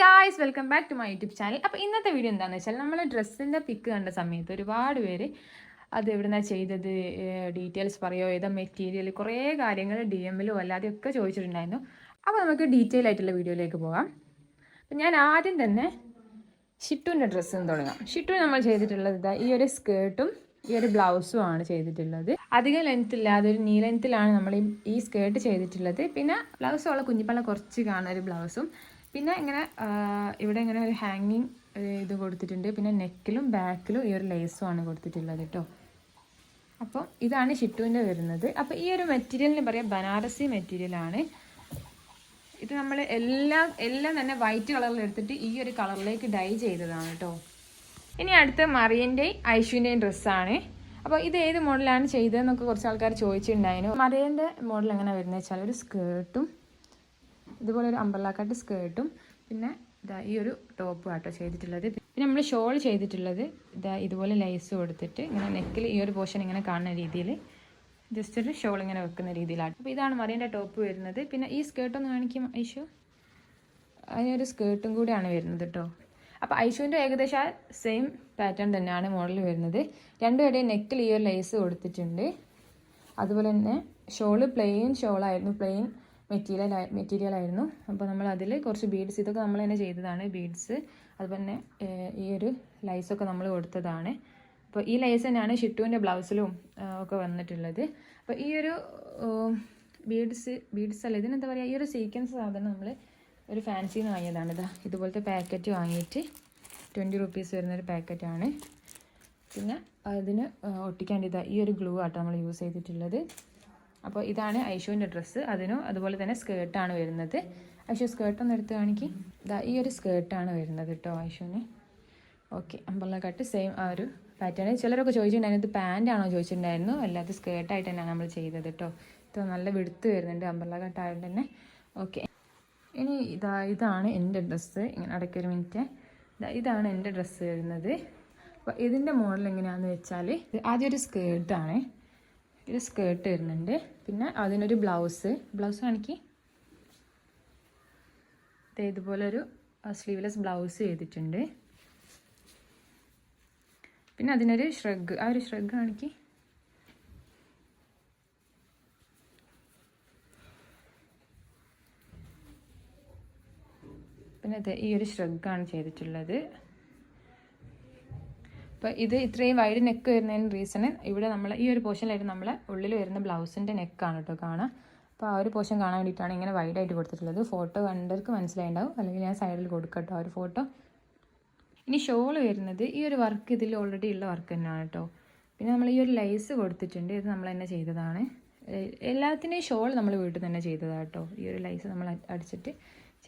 Guys welcome back to my YouTube channel അപ്പോൾ ഇന്നത്തെ video എന്താണെന്ന് വെച്ചാൽ നമ്മൾ ഡ്രസ്സിന്റെ പിക്ക് കണ്ട സമയത്ത് ഒരുപാട് പേര് അത് എവിടുന്നാ ചെയ്തത് ഡീറ്റെയിൽസ് പറയോ ഏതാ മെറ്റീരിയൽ കുറേ കാര്യങ്ങൾ ഡി എമ്മിലും അല്ലാതെ ഒക്കെ ചോദിച്ചിട്ടുണ്ടായിരുന്നു. അപ്പോൾ നമുക്ക് ഡീറ്റെയിൽ ആയിട്ടുള്ള വീഡിയോയിലേക്ക് പോകാം. അപ്പം ഞാൻ ആദ്യം തന്നെ ഷിട്ടുവിന്റെ ഡ്രസ്സ് തുടങ്ങാം. ഷിട്ടു നമ്മൾ ചെയ്തിട്ടുള്ളത് ഇതാ ഈ ഒരു സ്കേർട്ടും ഈ ഒരു ബ്ലൗസും ആണ് ചെയ്തിട്ടുള്ളത്. അധികം ലെങ്ത് ഇല്ലാതെ ഒരു നീ ലെങ്ത്തിലാണ് നമ്മൾ ഈ സ്കേർട്ട് ചെയ്തിട്ടുള്ളത്. പിന്നെ ബ്ലൗസ് ഉള്ള കുഞ്ഞിപ്പള്ള കുറച്ച് കാണുന്ന ഒരു ബ്ലൗസും പിന്നെ ഇങ്ങനെ ഇവിടെ ഇങ്ങനെ ഒരു ഹാങ്ങിങ് ഇത് കൊടുത്തിട്ടുണ്ട്. പിന്നെ നെക്കിലും ബാക്കിലും ഈ ഒരു ലേസും ആണ് കൊടുത്തിട്ടുള്ളത് കേട്ടോ അപ്പോൾ ഇതാണ് ഷിട്ടുവിന്റെ വരുന്നത്. അപ്പോൾ ഈ ഒരു മെറ്റീരിയലിന് പറയാം ബനാറസി മെറ്റീരിയലാണ് ഇത് നമ്മൾ എല്ലാം എല്ലാം തന്നെ വൈറ്റ് കളറിൽ എടുത്തിട്ട് ഈ ഒരു കളറിലേക്ക് ഡൈ ചെയ്തതാണ് കേട്ടോ ഇനി അടുത്ത മറിയന്റെയും ഐഷുവിന്റെയും ഡ്രസ്സാണ് അപ്പോൾ ഇത് ഏത് മോഡലാണ് ചെയ്തതെന്നൊക്കെ കുറച്ച് ആൾക്കാർ ചോദിച്ചിട്ടുണ്ടായിരുന്നു. മറിയന്റെ മോഡൽ എങ്ങനെ വരുന്നത് വെച്ചാൽ ഒരു സ്കേർട്ടും ഇതുപോലെ ഒരു അമ്പർലാക്കാട്ട് സ്കേർട്ടും പിന്നെ ഇതാ ഈ ഒരു ടോപ്പും ആട്ടോ ചെയ്തിട്ടുള്ളത്. പിന്നെ നമ്മൾ ഷോൾ ചെയ്തിട്ടുള്ളത് ഇതാ ഇതുപോലെ ലൈസ് കൊടുത്തിട്ട് ഇങ്ങനെ നെക്കിൽ ഈ ഒരു പോർഷൻ ഇങ്ങനെ കാണുന്ന രീതിയിൽ ജസ്റ്റ് ഒരു ഷോൾ ഇങ്ങനെ വെക്കുന്ന രീതിയിലാണ്. അപ്പോൾ ഇതാണ് മറിയന്റെ ടോപ്പ് വരുന്നത്. പിന്നെ ഈ സ്കേർട്ടൊന്ന് കാണിക്കും ഐഷു. അതിനൊരു സ്കേർട്ടും കൂടിയാണ് വരുന്നത് കേട്ടോ അപ്പോൾ ഐഷുവിന്റെ ഏകദേശം ആ സെയിം പാറ്റേൺ തന്നെയാണ് മോഡൽ വരുന്നത്. രണ്ടുപേരുടെയും നെക്കിൽ ഈ ഒരു ലൈസ് കൊടുത്തിട്ടുണ്ട് അതുപോലെ തന്നെ ഷോൾ പ്ലെയിൻ ഷോളായിരുന്നു പ്ലെയിൻ മെറ്റീരിയൽ മെറ്റീരിയൽ ആയിരുന്നു അപ്പോൾ നമ്മൾ അതിൽ കുറച്ച് ബീഡ്സ് ഇതൊക്കെ നമ്മൾ തന്നെ ചെയ്തതാണ് ബീഡ്സ് അതുപോലെ തന്നെ ഈ ഒരു ലൈസൊക്കെ നമ്മൾ കൊടുത്തതാണ്. അപ്പോൾ ഈ ലൈസ് തന്നെയാണ് ഷിട്ടുവിന്റെ ബ്ലൗസിലും ഒക്കെ വന്നിട്ടുള്ളത്. അപ്പോൾ ഈ ഒരു ബീഡ്സ് ബീഡ്സ് അല്ല ഇതിനെന്താ പറയുക ഈ ഒരു സീക്വൻസ് സാധനം നമ്മൾ ഒരു ഫാൻസിയിൽ നിന്ന് വാങ്ങിയതാണ്. ഇതാ ഇതുപോലത്തെ പാക്കറ്റ് വാങ്ങിയിട്ട് ട്വന്റി റുപ്പീസ് വരുന്നൊരു പാക്കറ്റാണ് പിന്നെ അതിന് ഒട്ടിക്കാണ്ട് ഇതാ ഈ ഒരു ഗ്ലൂ ആട്ടോ നമ്മൾ യൂസ് ചെയ്തിട്ടുള്ളത്. അപ്പോൾ ഇതാണ് ഐഷുവിന്റെ ഡ്രസ്സ്. അതിനും അതുപോലെ തന്നെ സ്കേർട്ടാണ് വരുന്നത്. ഐഷു സ്കേർട്ട് ഒന്ന് എടുത്ത് കാണിക്കി. ഇതാ ഈ ഒരു സ്കേർട്ടാണ് വരുന്നത് കേട്ടോ ഐഷുവിന്. ഓക്കെ അമ്പർല കട്ട് സെയിം ആ ഒരു പാറ്റേൺ. ചിലരൊക്കെ ചോദിച്ചിട്ടുണ്ടായിരുന്നു ഇത് പാന്റ് ആണോ ചോദിച്ചിട്ടുണ്ടായിരുന്നു. അല്ലാതെ സ്കേർട്ടായിട്ട് തന്നെയാണ് നമ്മൾ ചെയ്തത് കേട്ടോ ഇത് നല്ല വെടുത്ത് വരുന്നുണ്ട് അമ്പർല കട്ടായതുകൊണ്ട് തന്നെ. ഓക്കെ. ഇനി ഇതാ ഇതാണ് എന്റെ ഡ്രസ്സ്. ഇങ്ങനെ അടയ്ക്കൊരു മിനിറ്റ്. ഇതാ ഇതാണ് എന്റെ ഡ്രസ്സ് വരുന്നത്. അപ്പോൾ ഇതിന്റെ മോഡൽ എങ്ങനെയാണെന്ന് വെച്ചാൽ ആദ്യം ഒരു സ്കേർട്ടാണ്. ഒരു സ്കേർട്ട് വരുന്നുണ്ട്. പിന്നെ അതിനൊരു ബ്ലൗസ് ബ്ലൗസ് കാണിക്ക് ഒരു സ്ലീവ്ലെസ് ബ്ലൗസ് ചെയ്തിട്ടുണ്ട്. പിന്നെ അതിനൊരു ഷ്രഗ് ആ ഒരു ഷ്രഗ് കാണിക്ക് പിന്നെ ഈ ഒരു ഷ്രഗ് ആണ് ചെയ്തിട്ടുള്ളത്. അപ്പോൾ ഇത് ഇത്രയും വൈഡ് നെക്ക് വരുന്നതിന് റീസണ് ഇവിടെ നമ്മൾ ഈ ഒരു പോർഷനിലായിട്ട് നമ്മൾ ഉള്ളിൽ വരുന്ന ബ്ലൗസിന്റെ നെക്കാണ് കേട്ടോ കാണാം. അപ്പോൾ ആ ഒരു പോർഷൻ കാണാൻ വേണ്ടിയിട്ടാണ് ഇങ്ങനെ വൈഡായിട്ട് കൊടുത്തിട്ടുള്ളത്. ഫോട്ടോ കണ്ടവർക്ക് മനസ്സിലായിണ്ടാവും. അല്ലെങ്കിൽ ഞാൻ സൈഡിൽ കൊടുക്കട്ടോ ആ ഒരു ഫോട്ടോ ഇനി ഷോൾ വരുന്നത് ഈ ഒരു വർക്ക് ഇതിൽ ഓൾറെഡി ഉള്ള വർക്ക് തന്നെയാണ് കേട്ടോ. പിന്നെ നമ്മൾ ഈ ഒരു ലൈസ് കൊടുത്തിട്ടുണ്ട്. ഇത് നമ്മൾ തന്നെ ചെയ്തതാണ്. എല്ലാത്തിന്റെയും ഷോൾ നമ്മൾ വീട്ടിൽ തന്നെ ചെയ്തതാണ് കേട്ടോ. ഈ ഒരു ലൈസ് നമ്മൾ അടിച്ചിട്ട്.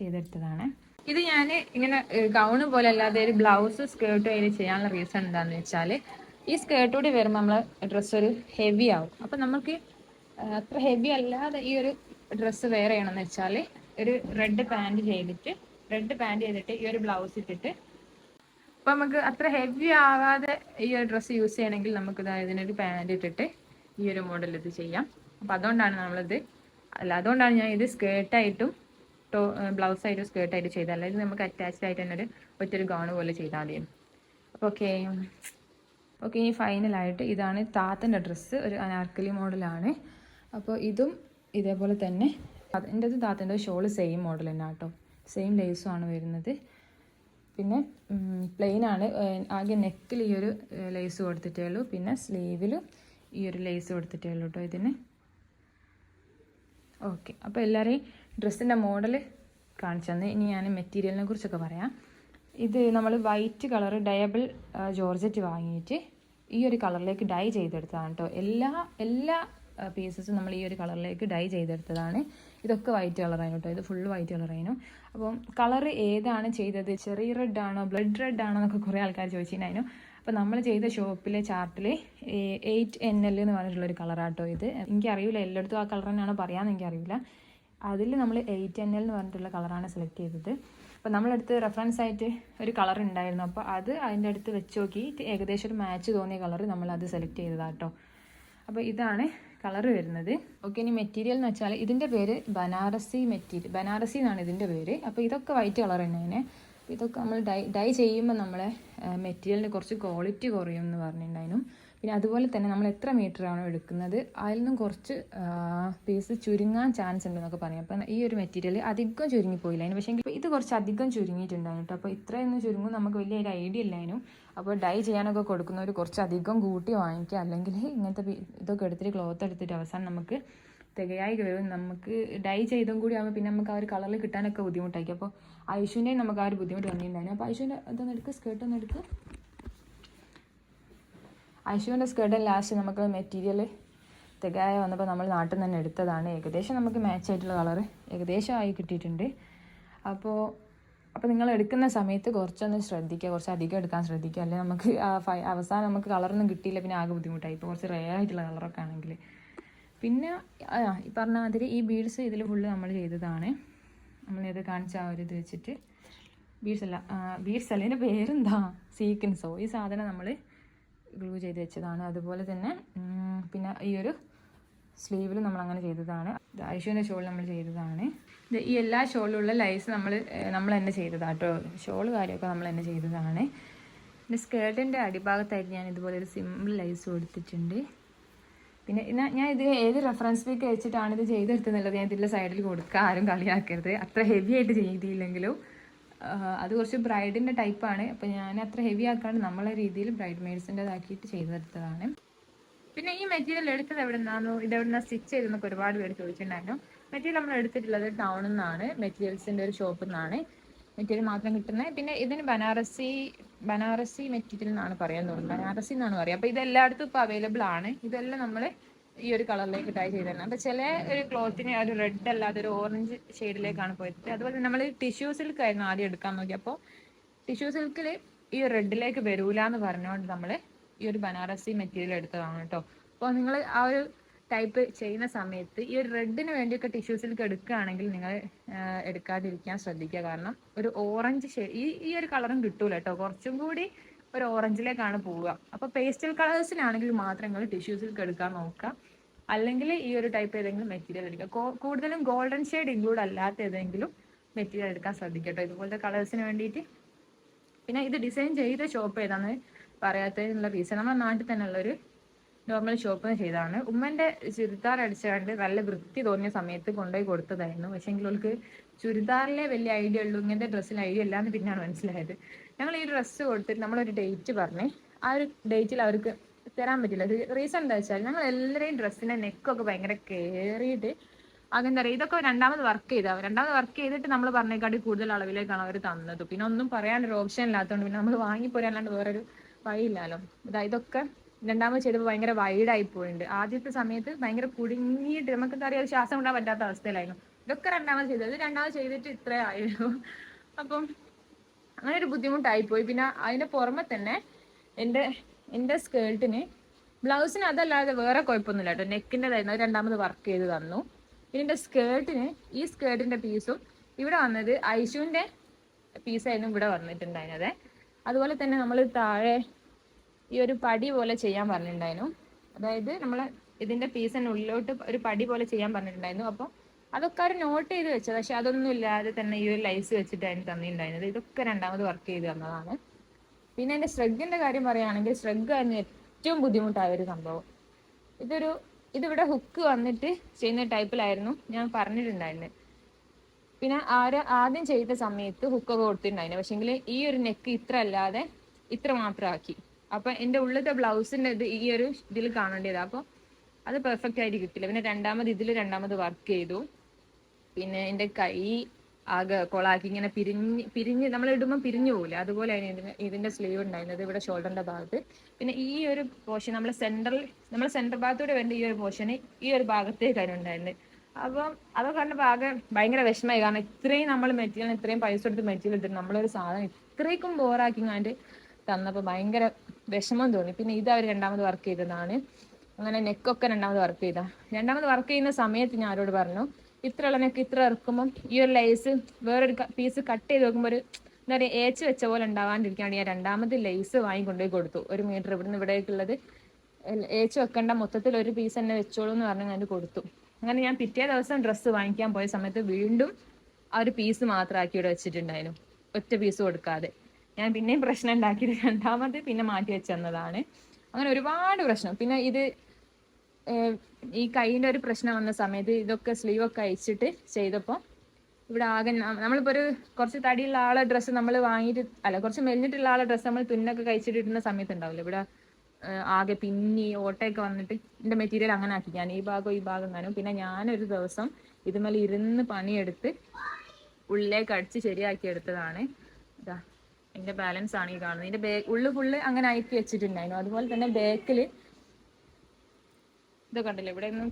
ചെയ്തെടുത്തതാണ്. ഇത് ഞാൻ ഇങ്ങനെ ഗൗണ് പോലെ അല്ലാതെ ഒരു ബ്ലൗസ് സ്കേർട്ടും അതിൽ ചെയ്യാനുള്ള റീസൺ എന്താണെന്ന് വെച്ചാൽ ഈ സ്കേർട്ട് കൂടി വരുമ്പോൾ നമ്മൾ ഡ്രസ്സ് ഒരു ഹെവി ആവും. അപ്പം നമുക്ക് അത്ര ഹെവി അല്ലാതെ ഈ ഒരു ഡ്രസ്സ് വേറെ ചെയ്യണമെന്ന് വെച്ചാൽ ഒരു റെഡ് പാന്റ് ചെയ്തിട്ട് റെഡ് പാന്റ് ചെയ്തിട്ട് ഈ ഒരു ബ്ലൗസ് ഇട്ടിട്ട് അപ്പം നമുക്ക് അത്ര ഹെവി ആവാതെ ഈ ഒരു ഡ്രസ്സ് യൂസ് ചെയ്യണമെങ്കിൽ നമുക്ക് ഇതാ ഇതിനൊരു പാന്റ് ഇട്ടിട്ട് ഈ ഒരു മോഡൽ ഇത് ചെയ്യാം. അപ്പം അതുകൊണ്ടാണ് നമ്മളിത് അല്ല അതുകൊണ്ടാണ് ഞാൻ ഇത് സ്കേർട്ടായിട്ടും ടോ ബ്ലൗസ് ആയിട്ട് സ്കേർട്ട് ആയിട്ട് ചെയ്താൽ അല്ലെങ്കിൽ നമുക്ക് അറ്റാച്ച്ഡ് ആയിട്ട് തന്നെ ഒരു ഒറ്റൊരു ഗൗൺ പോലെ ചെയ്താൽ മതി. അപ്പോൾ ഓക്കെ ഓക്കെ ഇനി ഫൈനലായിട്ട് ഇതാണ് താത്തന്റെ ഡ്രസ്സ് ഒരു അനാർക്കലി മോഡലാണ് അപ്പോൾ ഇതും ഇതേപോലെ തന്നെ എന്റെ അത് താത്തന്റെ ഷോൾ സെയിം മോഡൽ തന്നെ കേട്ടോ സെയിം ലേസും ആണ് വരുന്നത്. പിന്നെ പ്ലെയിൻ ആണ്. ആകെ നെക്കിൽ ഈ ഒരു ലേസ് കൊടുത്തിട്ടേ ഉള്ളൂ. പിന്നെ സ്ലീവിലും ഈ ഒരു ലേസ് കൊടുത്തിട്ടേ ഉള്ളൂ കേട്ടോ ഇതിന്. ഓക്കെ അപ്പോൾ എല്ലാവരെയും ഡ്രസ്സിന്റെ മോഡൽ കാണിച്ചു തന്നെ ഇനി ഞാൻ മെറ്റീരിയലിനെ കുറിച്ചൊക്കെ പറയാം. ഇത് നമ്മൾ വൈറ്റ് കളർ ഡയബിൾ ജോർജറ്റ് വാങ്ങിയിട്ട് ഈ ഒരു കളറിലേക്ക് ഡൈ ചെയ്തെടുത്തതാണ് കേട്ടോ എല്ലാ എല്ലാ പീസസും നമ്മൾ ഈ ഒരു കളറിലേക്ക് ഡൈ ചെയ്തെടുത്തതാണ്. ഇതൊക്കെ വൈറ്റ് കളറായിരുന്നു കേട്ടോ ഇത് ഫുള്ള് വൈറ്റ് കളറായിരുന്നു അപ്പം കളർ ഏതാണ് ചെയ്തത്? ചെറിയ റെഡ് ആണോ? ബ്ലഡ് റെഡ് ആണോ എന്നൊക്കെ കുറേ ആൾക്കാർ ചോദിച്ചിട്ടുണ്ടായിരുന്നു. അപ്പോൾ നമ്മൾ ചെയ്ത ഷോപ്പിലെ ചാർട്ടിൽ എയ്റ്റ് എൻ എൽ എന്ന് പറഞ്ഞിട്ടുള്ളൊരു കളറാട്ടോ ഇത്. എനിക്കറിയില്ല എല്ലായിടത്തും ആ കളർ തന്നെയാണോ പറയാമെന്ന് എനിക്കറിയില്ല. അതിൽ നമ്മൾ എയ്റ്റ് എൻ എൽ എന്ന് പറഞ്ഞിട്ടുള്ള കളറാണ് സെലക്ട് ചെയ്തത്. അപ്പോൾ നമ്മളടുത്ത് റെഫറൻസ് ആയിട്ട് ഒരു കളർ ഉണ്ടായിരുന്നു. അപ്പോൾ അത് അതിന്റെ അടുത്ത് വെച്ച് നോക്കി ഏകദേശം ഒരു മാച്ച് തോന്നിയ കളർ നമ്മൾ അത് സെലക്ട് ചെയ്തതാട്ടോ. അപ്പോൾ ഇതാണ് കളർ വരുന്നത്. ഓക്കെ ഇനി മെറ്റീരിയൽ എന്ന് വെച്ചാൽ ഇതിന്റെ പേര് ബനാറസി മെറ്റീരിയൽ ബനാറസി എന്നാണ് ഇതിന്റെ പേര്. അപ്പോൾ ഇതൊക്കെ വൈറ്റ് കളർ തന്നെയാണ്. അപ്പോൾ ഇതൊക്കെ നമ്മൾ ഡൈ ഡൈ ചെയ്യുമ്പോൾ നമ്മളെ മെറ്റീരിയലിന് കുറച്ച് ക്വാളിറ്റി കുറയും എന്ന് പറഞ്ഞിട്ടുണ്ടായിരുന്നു. പിന്നെ അതുപോലെ തന്നെ നമ്മൾ എത്ര മീറ്റർ ആണോ എടുക്കുന്നത് അതിൽ നിന്നും കുറച്ച് പീസ് ചുരുങ്ങാൻ ചാൻസ് ഉണ്ടെന്നൊക്കെ പറയും അപ്പം ഈ ഒരു മെറ്റീരിയൽ അധികം ചുരുങ്ങിപ്പോയില്ല അതിന് പക്ഷേ ഇത് കുറച്ച് അധികം ചുരുങ്ങിയിട്ടുണ്ടായിരുന്നു കേട്ടോ. അപ്പോൾ ഇത്രയൊന്നും ചുരുങ്ങും നമുക്ക് വലിയൊരു ഐഡിയ ഇല്ലായിരുന്നു. അപ്പോൾ ഡൈ ചെയ്യാനൊക്കെ കൊടുക്കുന്നവർ കുറച്ച് അധികം കൂട്ടി വാങ്ങിക്കുക. അല്ലെങ്കിൽ ഇങ്ങനത്തെ ഇതൊക്കെ എടുത്തിട്ട് ക്ലോത്ത് എടുത്തിട്ട് അവസാനം നമുക്ക് തികയായി വരും നമുക്ക് ഡൈ ചെയ്തും കൂടി ആകുമ്പോൾ പിന്നെ നമുക്ക് ആ ഒരു കളറിൽ കിട്ടാനൊക്കെ ബുദ്ധിമുട്ടായിരിക്കും. അപ്പോൾ ഐഷുവിന്റെയും നമുക്ക് ആ ഒരു ബുദ്ധിമുട്ട് വന്നിട്ടുണ്ടായിരുന്നു അപ്പോൾ ഐഷുവിന്റെ ഇതൊന്ന് എടുക്കുക സ്കേർട്ട് ഒന്ന് എടുക്കുക ഐഷുവിന്റെ സ്കേർട്ട് ലാസ്റ്റ് നമുക്ക് മെറ്റീരിയൽ തികയായ വന്നപ്പോൾ നമ്മൾ നാട്ടിൽ നിന്ന് തന്നെ എടുത്തതാണ്. ഏകദേശം നമുക്ക് മാച്ച് ആയിട്ടുള്ള കളറ് ഏകദേശം ആയി കിട്ടിയിട്ടുണ്ട്. അപ്പോൾ അപ്പോൾ നിങ്ങൾ എടുക്കുന്ന സമയത്ത് കുറച്ചൊന്ന് ശ്രദ്ധിക്കുക കുറച്ച് അധികം എടുക്കാൻ ശ്രദ്ധിക്കുക. അല്ലെങ്കിൽ നമുക്ക് അവസാനം നമുക്ക് കളറൊന്നും കിട്ടിയില്ല പിന്നെ ആകെ ബുദ്ധിമുട്ടായി. ഇപ്പോൾ കുറച്ച് റെയർ ആയിട്ടുള്ള കളറൊക്കെ ആണെങ്കിൽ. പിന്നെ ഈ പറഞ്ഞ മാതിരി ഈ ബീഡ്സ് ഇതിൽ ഫുള്ള് നമ്മൾ ചെയ്തതാണ്. നമ്മളിത് കാണിച്ച ആ ഒരു ഇത് വെച്ചിട്ട് ബീഡ്സ് അല്ല പേരെന്താ? സീക്വൻസോ ഈ സാധനം നമ്മൾ ഗ്ലൂ ചെയ്ത് വെച്ചതാണ്. അതുപോലെ തന്നെ പിന്നെ ഈ ഒരു സ്ലീവിൽ നമ്മൾ അങ്ങനെ ചെയ്തതാണ്. ഐഷുവിന്റെ ഷോൾ നമ്മൾ ചെയ്തതാണ്. ഈ എല്ലാ ഷോളിലുള്ള ലൈസ് നമ്മൾ നമ്മൾ തന്നെ ചെയ്തതാണ് കേട്ടോ ഷോൾ കാര്യമൊക്കെ നമ്മൾ തന്നെ ചെയ്തതാണ്. പിന്നെ സ്കേർട്ടിന്റെ അടിഭാഗത്തായിട്ട് ഞാൻ ഇതുപോലെ ഒരു സിമ്പിൾ ലൈസ് കൊടുത്തിട്ടുണ്ട്. പിന്നെ ഞാൻ ഇത് ഏത് റെഫറൻസ് പിക്ക് വെച്ചിട്ടാണ് ഇത് ചെയ്തെടുത്തെന്നുള്ളത് ഞാൻ ഇതിന്റെ സൈഡിൽ കൊടുക്കുക ആരും കളിയാക്കരുത്. അത്ര ഹെവി ആയിട്ട് ചെയ്തില്ലെങ്കിലും അത് കുറച്ച് ബ്രൈഡിന്റെ ടൈപ്പാണ് അപ്പോൾ ഞാൻ അത്ര ഹെവി ആക്കാണ്ട് നമ്മളെ രീതിയിൽ ബ്രൈഡ് മെയ്ഡ്സിന്റെതാക്കിയിട്ട് ചെയ്തെടുത്തതാണ്. പിന്നെ ഈ മെറ്റീരിയൽ എടുത്തത് എവിടെ നിന്നാണോ ഇത് എവിടെ നിന്നാണ് സ്റ്റിച്ച് ചെയ്തെന്നൊക്കെ ഒരുപാട് പേര് ചോദിച്ചിട്ടുണ്ടായിരുന്നു. മെറ്റീരിയൽ നമ്മൾ എടുത്തിട്ടുള്ളത് ടൗണിൽ നിന്നാണ് മെറ്റീരിയൽസിന്റെ ഒരു ഷോപ്പിൽ നിന്നാണ് മെറ്റീരിയൽ മാത്രം കിട്ടുന്നത്. പിന്നെ ഇതിന് ബനാറസി ബനാറസി മെറ്റീരിയൽ എന്നാണ് പറയാൻ തോന്നുന്നത്. ബനാറസി എന്നാണ് പറയുക. അപ്പോൾ ഇതെല്ലായിടത്തും ഇപ്പോൾ അവൈലബിൾ ആണ്. ഇതെല്ലാം നമ്മൾ ഈ ഒരു കളറിലേക്ക് ട്രൈ ചെയ്തിരുന്നത് അപ്പോൾ ചില ഒരു ക്ലോത്തിന് ഒരു റെഡ് അല്ലാതെ ഒരു ഓറഞ്ച് ഷെയ്ഡിലേക്കാണ് പോയത്. അതുപോലെ നമ്മൾ ടിഷ്യൂ സിൽക്ക് ആയിരുന്നു ആദ്യം എടുക്കാൻ നോക്കി അപ്പോൾ ടിഷ്യൂ സിൽക്കിൽ ഈ റെഡിലേക്ക് വരൂല എന്ന് പറഞ്ഞുകൊണ്ട് നമ്മൾ ഈ ഒരു ബനാറസി മെറ്റീരിയൽ എടുത്തതാണ് കേട്ടോ. അപ്പോൾ നിങ്ങൾ ആ ഒരു ടൈപ്പ് ചെയ്യുന്ന സമയത്ത് ഈ ഒരു റെഡിന് വേണ്ടിയൊക്കെ ടിഷ്യൂസിലേക്ക് എടുക്കുകയാണെങ്കിൽ നിങ്ങൾ എടുക്കാതിരിക്കാൻ ശ്രദ്ധിക്കുക. കാരണം ഒരു ഓറഞ്ച് ഈ ഈ ഒരു കളറും കിട്ടൂല കേട്ടോ കുറച്ചും കൂടി ഒരു ഓറഞ്ചിലേക്കാണ് പോവുക. അപ്പോൾ പേസ്റ്റൽ കളേഴ്സിലാണെങ്കിൽ മാത്രം നിങ്ങൾ ടിഷ്യൂസിലേക്ക് എടുക്കാൻ നോക്കുക. അല്ലെങ്കിൽ ഈ ഒരു ടൈപ്പ് ഏതെങ്കിലും മെറ്റീരിയൽ എടുക്കുക. കൂടുതലും ഗോൾഡൻ ഷെയ്ഡ് ഇൻക്ലൂഡ് അല്ലാത്ത ഏതെങ്കിലും മെറ്റീരിയൽ എടുക്കാൻ ശ്രദ്ധിക്കട്ടോ ഇതുപോലത്തെ കളേഴ്സിന് വേണ്ടിയിട്ട്. പിന്നെ ഇത് ഡിസൈൻ ചെയ്ത ഷോപ്പ് ഏതാണെന്ന് പറയാത്തതിനുള്ള റീസൺ നമ്മുടെ നാട്ടിൽ തന്നെ ഉള്ളൊരു നോർമൽ ഷോപ്പ് ചെയ്തതാണ്. ഉമ്മന്റെ ചുരിദാർ അടിച്ചുകൊണ്ട് നല്ല വൃത്തി തോന്നിയ സമയത്ത് കൊണ്ടുപോയി കൊടുത്തതായിരുന്നു. പക്ഷേ എങ്കിൽ അവൾക്ക് ചുരിദാറിലെ വലിയ ഐഡിയ ഉള്ളൂ ഇങ്ങനത്തെ ഡ്രസ്സിൽ ഐഡിയ ഇല്ല എന്ന് പിന്നെയാണ് മനസ്സിലായത്. ഞങ്ങൾ ഈ ഡ്രസ്സ് കൊടുത്തിട്ട് നമ്മളൊരു ഡേറ്റ് പറഞ്ഞ് ആ ഒരു ഡേറ്റിൽ അവർക്ക് തരാൻ പറ്റില്ല. റീസൺ എന്താ വെച്ചാൽ ഞങ്ങൾ എല്ലാവരെയും ഡ്രസ്സിന്റെ നെക്കൊക്കെ ഭയങ്കര കയറിയിട്ട് അതെന്താ പറയുക ഇതൊക്കെ രണ്ടാമത് വർക്ക് ചെയ്താ. രണ്ടാമത് വർക്ക് ചെയ്തിട്ട് നമ്മൾ പറഞ്ഞേക്കാട്ടി കൂടുതൽ അളവിലേക്കാണ് അവർ തന്നത്. പിന്നെ ഒന്നും പറയാനൊരു ഓപ്ഷൻ ഇല്ലാത്തതുകൊണ്ട് പിന്നെ നമ്മൾ വാങ്ങിപ്പോരല്ലാണ്ട് വേറൊരു വഴിയില്ലല്ലോ. ഇതാ ഇതൊക്കെ രണ്ടാമത് ചെയ്തപ്പോൾ ഭയങ്കര വൈഡായി പോയിട്ടുണ്ട് ആദ്യത്തെ സമയത്ത് ഭയങ്കര കുടുങ്ങിയിട്ട് നമുക്ക് എന്താ പറയുക ശ്വാസം വിടാൻ പറ്റാത്ത അവസ്ഥയിലായിരുന്നു. ഇതൊക്കെ രണ്ടാമത് ചെയ്തത് രണ്ടാമത് ചെയ്തിട്ട് ഇത്രേ ആയിരുന്നു അപ്പം അങ്ങനെ ഒരു ബുദ്ധിമുട്ടായി പോയി. പിന്നെ അതിന്റെ പുറമെ തന്നെ എന്റെ എന്റെ സ്കേർട്ടിന് ബ്ലൗസിന് അതല്ലാതെ വേറെ കുഴപ്പമൊന്നുമില്ല കേട്ടോ. നെക്കിന്റെതായിരുന്നു അത് രണ്ടാമത് വർക്ക് ചെയ്ത് തന്നു. പിന്നെ എന്റെ സ്കേർട്ടിന് ഈ സ്കേർട്ടിന്റെ പീസും ഇവിടെ വന്നത് ഐഷുവിന്റെ പീസായിരുന്നു ഇവിടെ വന്നിട്ടുണ്ടായിരുന്നത്. അതുപോലെ തന്നെ നമ്മൾ താഴെ ഈ ഒരു പടി പോലെ ചെയ്യാൻ പറഞ്ഞിട്ടുണ്ടായിരുന്നു. അതായത് നമ്മൾ ഇതിന്റെ പീസിന് ഉള്ളിലോട്ട് ഒരു പടി പോലെ ചെയ്യാൻ പറഞ്ഞിട്ടുണ്ടായിരുന്നു. അപ്പോൾ അതൊക്കെ അവർ നോട്ട് ചെയ്ത് വെച്ചത് പക്ഷെ അതൊന്നും ഇല്ലാതെ തന്നെ ഈ ഒരു ലൈസ് വെച്ചിട്ടാണ് തന്നിട്ടുണ്ടായിരുന്നത്. ഇതൊക്കെ രണ്ടാമത് വർക്ക് ചെയ്ത് തന്നതാണ്. പിന്നെ എന്റെ ശ്രഗിന്റെ കാര്യം പറയുകയാണെങ്കിൽ ശ്രഗ് ആയിരുന്നു ഏറ്റവും ബുദ്ധിമുട്ടായ ഒരു സംഭവം. ഇതൊരു ഇതിവിടെ ഹുക്ക് വന്നിട്ട് ചെയ്യുന്ന ടൈപ്പിലായിരുന്നു ഞാൻ പറഞ്ഞിട്ടുണ്ടായിരുന്നത് പിന്നെ ആര് ആദ്യം ചെയ്ത സമയത്ത് ഹുക്കൊക്കെ കൊടുത്തിട്ടുണ്ടായിരുന്നു. പക്ഷെങ്കിൽ ഈ ഒരു നെക്ക് ഇത്ര അല്ലാതെ ഇത്ര മാത്രം ആക്കി അപ്പൊ എന്റെ ഉള്ളിലത്തെ ബ്ലൗസിന്റെ ഇത് ഈ ഒരു ഇതിൽ കാണേണ്ടതാ അപ്പോൾ അത് പെർഫെക്റ്റ് ആയിട്ട് കിട്ടില്ല. പിന്നെ രണ്ടാമത് ഇതിൽ രണ്ടാമത് വർക്ക് ചെയ്തു. പിന്നെ എന്റെ കൈ ആകെ കൊളാക്കി. ഇങ്ങനെ പിരിഞ്ഞ് പിരിഞ്ഞ് നമ്മൾ ഇടുമ്പോൾ പിരിഞ്ഞു പോകില്ല അതുപോലെയാണ് ഇതിന് ഇതിന്റെ സ്ലീവ് ഉണ്ടായിരുന്നത് ഇവിടെ ഷോൾഡറിന്റെ ഭാഗത്ത്. പിന്നെ ഈ ഒരു പോർഷൻ നമ്മൾ സെൻട്രൽ നമ്മൾ സെൻട്രൽ ഭാഗത്തൂടെ വേണ്ട ഈ ഒരു പോർഷന് ഈ ഒരു ഭാഗത്തേക്കാണ് ഉണ്ടായിരുന്നത്. അപ്പം അതൊക്കെ കണ്ടപ്പോൾ ആകെ ഭയങ്കര വിഷമമായി. കാരണം ഇത്രയും നമ്മൾ മെറ്റീരിയൽ ഇത്രയും പൈസ കൊടുത്ത് മെറ്റീരിയൽ എടുത്തിട്ട് നമ്മളൊരു സാധനം ഇത്രയ്ക്കും ബോറാക്കി ബോറാക്കിങ്ങാണ്ട് തന്നപ്പോൾ ഭയങ്കര വിഷമം തോന്നി. പിന്നെ ഇത് അവർ രണ്ടാമത് വർക്ക് ചെയ്തതാണ്. അങ്ങനെ നെക്കൊക്കെ രണ്ടാമത് വർക്ക് ചെയ്താ. രണ്ടാമത് വർക്ക് ചെയ്യുന്ന സമയത്ത് ഞാൻ അവരോട് പറഞ്ഞു ഇത്ര ഉള്ള നെക്ക് ഇത്ര ഇറക്കുമ്പം ഈ ഒരു ലേസ് വേറൊരു പീസ് കട്ട് ചെയ്ത് നോക്കുമ്പോൾ ഒരു എന്താ പറയുക ഏച്ച് വെച്ച പോലെ ഉണ്ടാവാണ്ടിരിക്കാണ്ട് ഞാൻ രണ്ടാമത് ലേസ് വാങ്ങി കൊണ്ടുപോയി കൊടുത്തു. ഒരു മീറ്റർ ഇവിടുന്ന് ഇവിടേക്കുള്ളത് ഏച്ച് വെക്കേണ്ട മൊത്തത്തിൽ ഒരു പീസ് തന്നെ വെച്ചോളൂ എന്ന് പറഞ്ഞ് ഞാൻ കൊടുത്തു. അങ്ങനെ ഞാൻ പിറ്റേ ദിവസം ഡ്രസ്സ് വാങ്ങിക്കാൻ പോയ സമയത്ത് വീണ്ടും ആ ഒരു പീസ് മാത്രമാക്കി ഇവിടെ വെച്ചിട്ടുണ്ടായിരുന്നു. ഒറ്റ പീസ് കൊടുക്കാതെ. ഞാൻ പിന്നെയും പ്രശ്നം ഉണ്ടാക്കിയത് രണ്ടാമത് പിന്നെ മാറ്റി വെച്ചെന്നതാണ്. അങ്ങനെ ഒരുപാട് പ്രശ്നം. പിന്നെ ഇത് ഈ കൈയിന്റെ ഒരു പ്രശ്നം വന്ന സമയത്ത് ഇതൊക്കെ സ്ലീവ് ഒക്കെ അയച്ചിട്ട് ചെയ്തപ്പോൾ ഇവിടെ ആകെ നമ്മളിപ്പോൾ ഒരു കുറച്ച് തടിയുള്ള ആളെ ഡ്രസ്സ് നമ്മൾ വാങ്ങിയിട്ട് അല്ല കുറച്ച് മെലിഞ്ഞിട്ടുള്ള ആളെ ഡ്രസ്സ് നമ്മൾ തുന്നൊക്കെ കഴിച്ചിട്ടിരുന്ന സമയത്ത് ഉണ്ടാവില്ല ഇവിടെ ആകെ പിന്നി ഓട്ടയൊക്കെ വന്നിട്ട് എന്റെ മെറ്റീരിയൽ അങ്ങനെ ആക്കി. ഞാൻ ഈ ഭാഗം ഈ ഭാഗം കാണും പിന്നെ ഞാനൊരു ദിവസം ഇതുമേൽ ഇരുന്ന് പണിയെടുത്ത് ഉള്ളിലേക്ക് അടിച്ച് ശരിയാക്കി എടുത്തതാണ്. എന്റെ ബാലൻസ് ആണ് ഈ കാണുന്നത്. ഇതിന്റെ ബേ ഉള്ളു ഫുള്ള് അങ്ങനെ അയക്കി വെച്ചിട്ടുണ്ടായിരുന്നു. അതുപോലെ തന്നെ ബാക്കിൽ ഇത് കണ്ടില്ല? ഇവിടെ ഒന്നും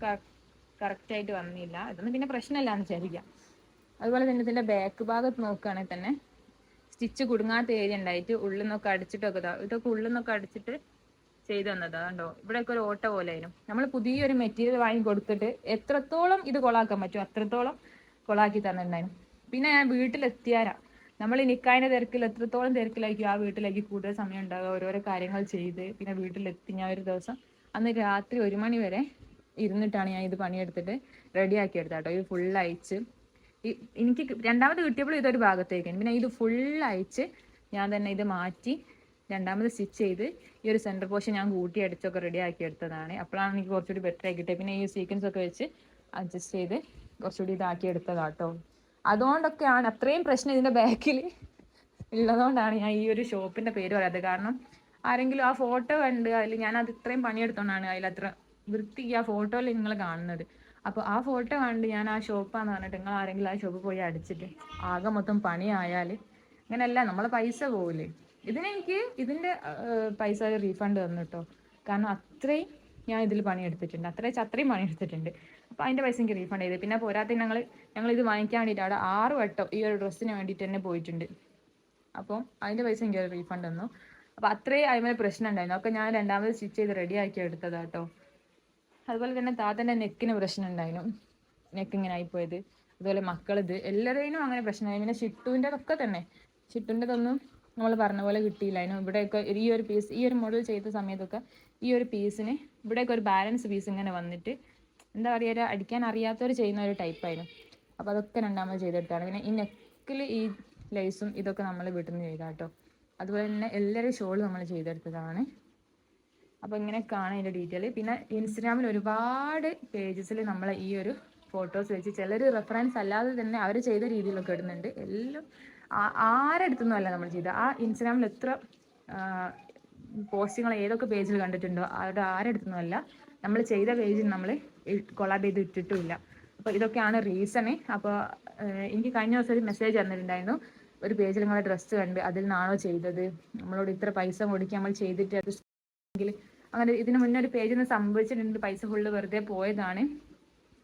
കറക്റ്റ് ആയിട്ട് വന്നില്ല. ഇതൊന്നും പിന്നെ പ്രശ്നമില്ല എന്ന് വിചാരിക്കാം. അതുപോലെ തന്നെ ഇതിന്റെ ബാക്ക് ഭാഗത്ത് നോക്കുകയാണെങ്കിൽ തന്നെ സ്റ്റിച്ച് കുടുങ്ങാത്ത ഏരിയ ഉണ്ടായിട്ട് ഉള്ളിൽ നിന്നൊക്കെ അടിച്ചിട്ടൊക്കെ ഇതാ ഇതൊക്കെ ഉള്ളിൽ നിന്നൊക്കെ അടിച്ചിട്ട് ചെയ്തു തന്നതാ കണ്ടോ? ഇവിടെയൊക്കെ ഒരു ഓട്ട പോലെ ആയിരുന്നു. നമ്മൾ പുതിയൊരു മെറ്റീരിയൽ വാങ്ങി കൊടുത്തിട്ട് എത്രത്തോളം ഇത് കൊളാക്കാൻ പറ്റും അത്രത്തോളം കൊളാക്കി തന്നിട്ടുണ്ടായിരുന്നു. പിന്നെ ഞാൻ വീട്ടിലെത്തിയാരാ? നമ്മൾ ഈ നിക്കായതിന്റെ തിരക്കിൽ എത്രത്തോളം തിരക്കിലായിരിക്കും ആ വീട്ടിലേക്ക് കൂടുതൽ സമയം ഉണ്ടാകുക ഓരോരോ കാര്യങ്ങൾ ചെയ്ത് പിന്നെ വീട്ടിലെത്തി ഞാൻ ഒരു ദിവസം അന്ന് രാത്രി ഒരു മണി വരെ ഇരുന്നിട്ടാണ് ഞാൻ ഇത് പണിയെടുത്തിട്ട് റെഡിയാക്കി എടുത്തത് കേട്ടോ. ഇത് ഫുൾ അയച്ച് എനിക്ക് രണ്ടാമത് കിട്ടിയപ്പോൾ ഇതൊരു ഭാഗത്തേക്ക് പിന്നെ ഇത് ഫുൾ അയച്ച് ഞാൻ തന്നെ ഇത് മാറ്റി രണ്ടാമത് സ്റ്റിച്ച് ചെയ്ത് ഈ ഒരു സെന്റർ പോഷൻ ഞാൻ കൂട്ടി അടിച്ചൊക്കെ റെഡി ആക്കി എടുത്തതാണ്. അപ്പോഴാണ് എനിക്ക് കുറച്ചുകൂടി ബെറ്റർ ആയി കിട്ടിയത്. പിന്നെ ഈ സീക്വൻസ് ഒക്കെ വെച്ച് അഡ്ജസ്റ്റ് ചെയ്ത് കുറച്ചുകൂടി ഇതാക്കി എടുത്തതാട്ടോ. അതുകൊണ്ടൊക്കെയാണ് അത്രയും പ്രശ്നം ഇതിന്റെ ബാക്കിൽ ഉള്ളതുകൊണ്ടാണ് ഞാൻ ഈ ഒരു ഷോപ്പിന്റെ പേര് പറയാത്തത്. കാരണം ആരെങ്കിലും ആ ഫോട്ടോ കണ്ട് അതിൽ ഞാൻ അത് ഇത്രയും പണിയെടുത്തോണ്ടാണ് അതിൽ അത്ര വൃത്തിക്ക് ആ ഫോട്ടോയിൽ നിങ്ങൾ കാണുന്നത്. അപ്പോൾ ആ ഫോട്ടോ കണ്ട് ഞാൻ ആ ഷോപ്പാന്ന് പറഞ്ഞിട്ട് നിങ്ങൾ ആരെങ്കിലും ആ ഷോപ്പ് പോയി അടിച്ചിട്ട് ആകെ മൊത്തം പണിയായാൽ അങ്ങനെയല്ല നമ്മളെ പൈസ പോവില്ലേ? ഇതിനെനിക്ക് ഇതിന്റെ പൈസ റീഫണ്ട് തന്നു കേട്ടോ കാരണം അത്രയും ഞാൻ ഇതിൽ പണിയെടുത്തിട്ടുണ്ട്. അത്രയും അത്രയും പണിയെടുത്തിട്ടുണ്ട്. അപ്പോൾ അതിന്റെ പൈസ എനിക്ക് റീഫണ്ട് ചെയ്ത്. പിന്നെ പോരാത്ത ഞങ്ങൾ ഞങ്ങൾ ഇത് വാങ്ങിക്കാൻ വേണ്ടിയിട്ട് അവിടെ ആറ് വട്ടം ഈ ഒരു ഡ്രസ്സിന് വേണ്ടിയിട്ട് തന്നെ പോയിട്ടുണ്ട്. അപ്പം അതിന്റെ പൈസ എനിക്ക് റീഫണ്ട് തന്നു. അപ്പോൾ അത്രയും അതിന്മേൽ പ്രശ്നം ഉണ്ടായിരുന്നു ഒക്കെ ഞാൻ രണ്ടാമത് സ്റ്റിച്ച് ചെയ്ത് റെഡി ആക്കി എടുത്തതാ കേട്ടോ അതുപോലെ തന്നെ താത്തന്റെ നെക്കിന് പ്രശ്നം ഉണ്ടായിരുന്നു നെക്ക് ഇങ്ങനെ ആയിപ്പോയത്. അതുപോലെ മക്കളിത്. എല്ലാവരുടെയും അങ്ങനെ പ്രശ്നമായി. പിന്നെ ഷിട്ടുവിന്റെ ഒക്കെ തന്നെ. ഷിട്ടുന്റെതൊന്നും നമ്മൾ പറഞ്ഞ പോലെ കിട്ടിയില്ല. ഇവിടെയൊക്കെ ഈ ഒരു പീസ് ഈ ഒരു മോഡൽ ചെയ്ത സമയത്തൊക്കെ ഈ ഒരു പീസിന് ഇവിടെയൊക്കെ ഒരു ബാലൻസ് പീസ് ഇങ്ങനെ വന്നിട്ട് എന്താ പറയുക അടിക്കാൻ അറിയാത്തവർ ചെയ്യുന്ന ഒരു ടൈപ്പായിരുന്നു അപ്പോൾ അതൊക്കെ രണ്ടാമത് ചെയ്തെടുത്താണ് പിന്നെ ഈ നെക്കിൽ ഈ ലേസും ഇതൊക്കെ നമ്മൾ വീട്ടിൽ നിന്ന് ചെയ്താൽ കേട്ടോ അതുപോലെ തന്നെ എല്ലാവരും ഷോൾ നമ്മൾ ചെയ്തെടുത്തതാണ്. അപ്പോൾ കാണാം അതിന്റെ ഡീറ്റെയിൽ പിന്നെ ഇൻസ്റ്റഗ്രാമിൽ ഒരുപാട് പേജസിൽ നമ്മൾ ഈ ഒരു ഫോട്ടോസ് വെച്ച് ചിലർ റെഫറൻസ് അല്ലാതെ തന്നെ അവർ ചെയ്ത രീതിയിലൊക്കെ ഇടുന്നുണ്ട്. എല്ലാം ആരെടുത്തൊന്നും അല്ല നമ്മൾ ചെയ്തത്. ആ ഇൻസ്റ്റഗ്രാമിൽ എത്ര പോസ്റ്റുകൾ ഏതൊക്കെ പേജിൽ കണ്ടിട്ടുണ്ടോ അവരുടെ ആരെടുത്തൊന്നും അല്ല. നമ്മൾ ചെയ്ത പേജിൽ നമ്മൾ കൊളാബ് ചെയ്ത് ഇട്ടിട്ടുമില്ല. അപ്പോൾ ഇതൊക്കെയാണ് റീസണ് അപ്പോൾ എനിക്ക് കഴിഞ്ഞ ദിവസം ഒരു മെസ്സേജ് തന്നിട്ടുണ്ടായിരുന്നു. ഒരു പേജിൽ നിങ്ങളെ ഡ്രസ്സ് കണ്ട് അതിൽ നിന്നാണോ ചെയ്തത്? നമ്മളോട് ഇത്ര പൈസ മുടക്കി നമ്മൾ ചെയ്തിട്ട് അത് അങ്ങനെ ഇതിന് മുന്നേ ഒരു പേജിൽ നിന്ന് സംഭവിച്ചിട്ടുണ്ട് പൈസ ഫുള്ള് വെറുതെ പോയതാണ്.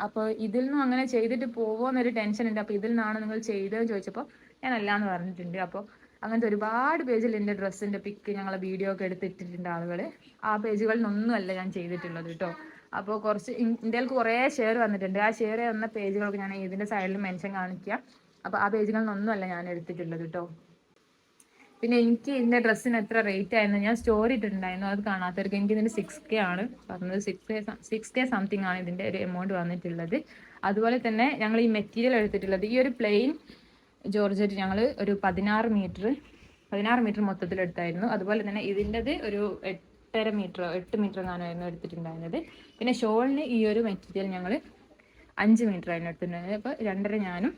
അപ്പോൾ ഇതിൽ നിന്നും അങ്ങനെ ചെയ്തിട്ട് പോവോ എന്നൊരു ടെൻഷൻ ഉണ്ട് അപ്പോൾ ഇതിൽ നിന്നാണ് നിങ്ങൾ ചെയ്തതെന്ന് ചോദിച്ചപ്പോൾ ഞാൻ അല്ല എന്ന് പറഞ്ഞിട്ടുണ്ട്. അപ്പോൾ അങ്ങനത്തെ ഒരുപാട് പേജിൽ എന്റെ ഡ്രസ്സിന്റെ പിക്ക് ഞങ്ങളെ വീഡിയോ ഒക്കെ എടുത്തിട്ടിട്ടുണ്ട് ആളുകൾ ആ പേജുകളിൽ നിന്നൊന്നുമല്ല ഞാൻ ചെയ്തിട്ടുള്ളത് കേട്ടോ. അപ്പോൾ കുറച്ച് ഇന്ത്യയിൽ കുറേ ഷെയർ വന്നിട്ടുണ്ട്. ആ ഷെയർ വന്ന പേജുകളൊക്കെ ഞാൻ ഇതിന്റെ സൈഡിൽ മെൻഷൻ കാണിക്കുക അപ്പോൾ ആ പേജുകളിൽ നിന്നൊന്നുമല്ല ഞാൻ എടുത്തിട്ടുള്ളത് കേട്ടോ. പിന്നെ എനിക്ക് ഇതിന്റെ ഡ്രസ്സിന് എത്ര റേറ്റ് ആയിരുന്നു ഞാൻ സ്റ്റോറി ഇട്ടിട്ടുണ്ടായിരുന്നു. അത് കാണാത്തവർക്ക് എനിക്ക് ഇതിന്റെ സിക്സ് കെ ആണ്. പറഞ്ഞത് six K six K something ആണ് ഇതിന്റെ ഒരു എമൗണ്ട് വന്നിട്ടുള്ളത്. അതുപോലെ തന്നെ ഞങ്ങൾ ഈ മെറ്റീരിയൽ എടുത്തിട്ടുള്ളത് ഈ ഒരു പ്ലെയിൻ ജോർജറ്റ് ഞങ്ങൾ ഒരു പതിനാറ് മീറ്റർ പതിനാറ് മീറ്റർ മൊത്തത്തിൽ എടുത്തായിരുന്നു അതുപോലെ തന്നെ ഇതിന്റെത് ഒരു എട്ടര മീറ്റർ എട്ട് മീറ്റർ എങ്ങാനായിരുന്നു എടുത്തിട്ടുണ്ടായിരുന്നത്. പിന്നെ ഷോളിന് ഈ ഒരു മെറ്റീരിയൽ ഞങ്ങൾ അഞ്ച് മീറ്റർ ആയിരുന്നു എടുത്തിട്ടുണ്ടായിരുന്നത്. അപ്പോൾ രണ്ടര ഞാനും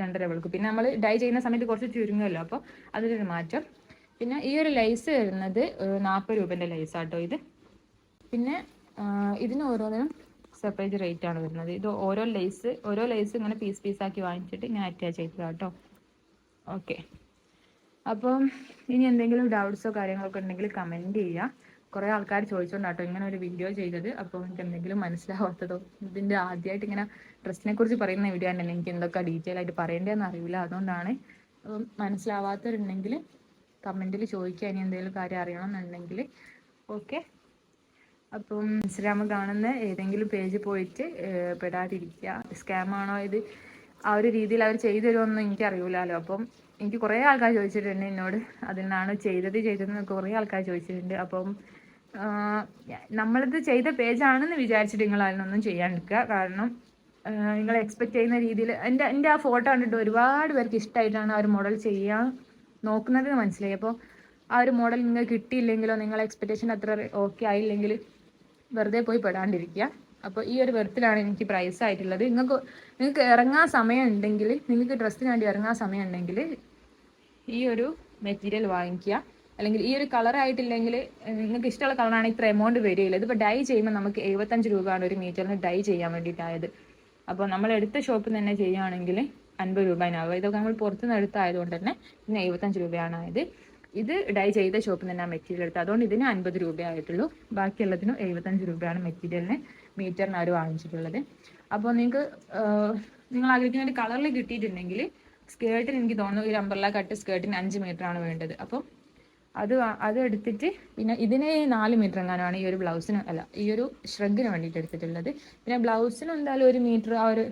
രണ്ടര വിളക്ക് പിന്നെ നമ്മൾ ഡൈ ചെയ്യുന്ന സമയത്ത് കുറച്ച് ചുരുങ്ങുമല്ലോ അപ്പോൾ അതിലൊരു മാറ്റം. പിന്നെ ഈ ഒരു ലൈസ് വരുന്നത് നാൽപ്പത് രൂപേന്റെ ലൈസ് ആട്ടോ ഇത്. പിന്നെ ഇതിന് ഓരോന്നിനും സെപ്പറേറ്റ് റേറ്റ് ആണ് വരുന്നത്. ഇത് ഓരോ ലൈസ് ഓരോ ലൈസ് ഇങ്ങനെ പീസ് പീസാക്കി വാങ്ങിച്ചിട്ട് ഞാൻ അറ്റാച്ച് ചെയ്തതാണ് കേട്ടോ ഓക്കെ അപ്പം ഇനി എന്തെങ്കിലും ഡൗട്ട്സോ കാര്യങ്ങളൊക്കെ ഉണ്ടെങ്കിൽ കമന്റ് ചെയ്യുക. കുറേ ആൾക്കാർ ചോദിച്ചുകൊണ്ടാട്ടോ ഇങ്ങനെ ഒരു വീഡിയോ ചെയ്തത്. അപ്പോൾ എനിക്ക് എന്തെങ്കിലും മനസ്സിലാവാത്തതോ ഇതിന്റെ ആദ്യമായിട്ട് ഇങ്ങനെ ഡ്രസ്സിനെ കുറിച്ച് പറയുന്ന വീഡിയോ ആണ് എനിക്ക് എന്തൊക്കെ ഡീറ്റെയിൽ ആയിട്ട് പറയേണ്ടതെന്ന് അറിയില്ല. അതുകൊണ്ടാണ് മനസ്സിലാവാത്തവരുണ്ടെങ്കിൽ കമന്റിൽ ചോദിക്കുക. ഇനി എന്തെങ്കിലും കാര്യം അറിയണമെന്നുണ്ടെങ്കിൽ. ഓക്കെ അപ്പം ഇൻസ്റ്റാഗ്രാമിൽ കാണുന്ന ഏതെങ്കിലും പേജ് പോയിട്ട് പെടാതിരിക്കുക. സ്കാമാണോ ഇത്? ആ ഒരു രീതിയിൽ അവർ ചെയ്തു എനിക്ക് അറിയില്ലല്ലോ അപ്പം എനിക്ക് കുറേ ആൾക്കാർ ചോദിച്ചിട്ടുണ്ട് എന്നോട്. അതിൽ നിന്നാണ് ചെയ്തത് ചെയ്തതെന്ന് കുറേ ആൾക്കാർ ചോദിച്ചിട്ടുണ്ട്. അപ്പം നമ്മളിത് ചെയ്ത പേജാണെന്ന് വിചാരിച്ചിട്ട് നിങ്ങൾ അതിനൊന്നും ചെയ്യാണ്ടിരിക്കുക കാരണം നിങ്ങൾ എക്സ്പെക്ട് ചെയ്യുന്ന രീതിയിൽ എന്റെ എന്റെ ആ ഫോട്ടോ കണ്ടിട്ട് ഒരുപാട് പേർക്ക് ഇഷ്ടമായിട്ടാണ് ആ ഒരു മോഡൽ ചെയ്യാൻ നോക്കുന്നത് മനസ്സിലായി. അപ്പോൾ ആ ഒരു മോഡൽ നിങ്ങൾക്ക് കിട്ടിയില്ലെങ്കിലോ നിങ്ങളെ എക്സ്പെക്റ്റേഷൻ അത്ര ഓക്കെ ആയില്ലെങ്കിൽ വെറുതെ പോയി പെടാണ്ടിരിക്കുക. അപ്പോൾ ഈ ഒരു വെറുത്തിലാണ് എനിക്ക് പ്രൈസ് ആയിട്ടുള്ളത്. നിങ്ങൾക്ക് നിങ്ങൾക്ക് ഇറങ്ങാൻ സമയം ഉണ്ടെങ്കിൽ നിങ്ങൾക്ക് ഡ്രസ്സിന് വേണ്ടി ഇറങ്ങാൻ സമയം ഉണ്ടെങ്കിൽ ഈ ഒരു മെറ്റീരിയൽ വാങ്ങിക്കുക. അല്ലെങ്കിൽ ഈ ഒരു കളർ ആയിട്ടില്ലെങ്കിൽ നിങ്ങൾക്ക് ഇഷ്ടമുള്ള കളറാണെങ്കിൽ ഇത്ര എമൗണ്ട് വരികയില്ല. ഇതിപ്പോൾ ഡൈ ചെയ്യുമ്പോൾ നമുക്ക് എഴുപത്തഞ്ച് രൂപയാണ് ഒരു മീറ്ററിന് ഡൈ ചെയ്യാൻ വേണ്ടിയിട്ടായത്. അപ്പോൾ നമ്മൾ എടുത്ത ഷോപ്പിൽ തന്നെ ചെയ്യുകയാണെങ്കിൽ അൻപത് രൂപനാവുക ഇതൊക്കെ നമ്മൾ പുറത്തുനിന്ന് എടുത്തായതുകൊണ്ട് തന്നെ ഇതിന് എഴുപത്തഞ്ച് രൂപയാണ് ആയത് ഇത് ഡൈ ചെയ്ത ഷോപ്പിൽ നിന്ന് മെറ്റീരിയൽ എടുത്തത്. അതുകൊണ്ട് ഇതിന് അൻപത് രൂപയായിട്ടുള്ളൂ ബാക്കിയുള്ളതിനും എഴുപത്തഞ്ച് രൂപയാണ് മെറ്റീരിയലിന് മീറ്ററിന് അവർ വാങ്ങിച്ചിട്ടുള്ളത്. അപ്പോൾ നിങ്ങൾക്ക് നിങ്ങൾ ആഗ്രഹിക്കുന്ന ഒരു കളറിൽ കിട്ടിയിട്ടുണ്ടെങ്കിൽ സ്കേർട്ടിന് എനിക്ക് തോന്നുന്നു ഒരു അമ്പർല കട്ട് സ്കേർട്ടിന് അഞ്ച് മീറ്റർ ആണ് വേണ്ടത്. അപ്പം അത് അത് എടുത്തിട്ട് പിന്നെ ഇതിന് നാല് മീറ്റർ എങ്ങാനാണ് ഈ ഒരു ബ്ലൗസിന് അല്ല ഈ ഒരു ഷ്രഗിന് വേണ്ടിയിട്ട് എടുത്തിട്ടുള്ളത്. പിന്നെ ബ്ലൗസിന് എന്തായാലും ഒരു മീറ്റർ ആ ഒരു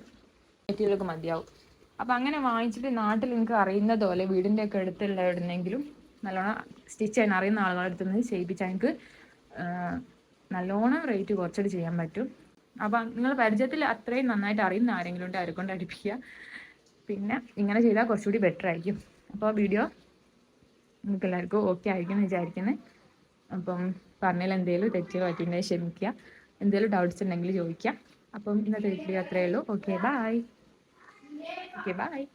മെറ്റീരിയലൊക്കെ മതിയാവും. അപ്പം അങ്ങനെ വാങ്ങിച്ചിട്ട് നാട്ടിൽ നിങ്ങൾക്ക് അറിയുന്നത് പോലെ വീടിന്റെ ഒക്കെ അടുത്തുള്ള നല്ലോണം സ്റ്റിച്ച് ചെയ്യാൻ അറിയുന്ന ആളുകളെടുത്തുനിന്ന് ചെയ്യിപ്പിച്ചാൽ നിങ്ങൾക്ക് നല്ലോണം റേറ്റ് കുറച്ചിട്ട് ചെയ്യാൻ പറ്റും. അപ്പം നിങ്ങൾ പരിചയത്തിൽ അത്രയും നന്നായിട്ട് അറിയുന്ന ആരെങ്കിലും ഉണ്ട് അവരെ അടുപ്പിക്കുക. പിന്നെ ഇങ്ങനെ ചെയ്താൽ കുറച്ചുകൂടി ബെറ്റർ ആയിരിക്കും. അപ്പോൾ വീഡിയോ നിങ്ങൾക്ക് എല്ലാവർക്കും ഓക്കെ ആയിരിക്കും എന്ന് വിചാരിക്കുന്നത് അപ്പം പറഞ്ഞതിൽ എന്തെങ്കിലും തെറ്റുകൾ പറ്റിയിട്ടുണ്ടെങ്കിൽ ക്ഷമിക്കുക. എന്തെങ്കിലും ഡൗട്ട്സ് ഉണ്ടെങ്കിൽ ചോദിക്കുക. അപ്പം ഇന്നത്തെ വീഡിയോ അത്രയേ ഉള്ളൂ. Okay bye okay bye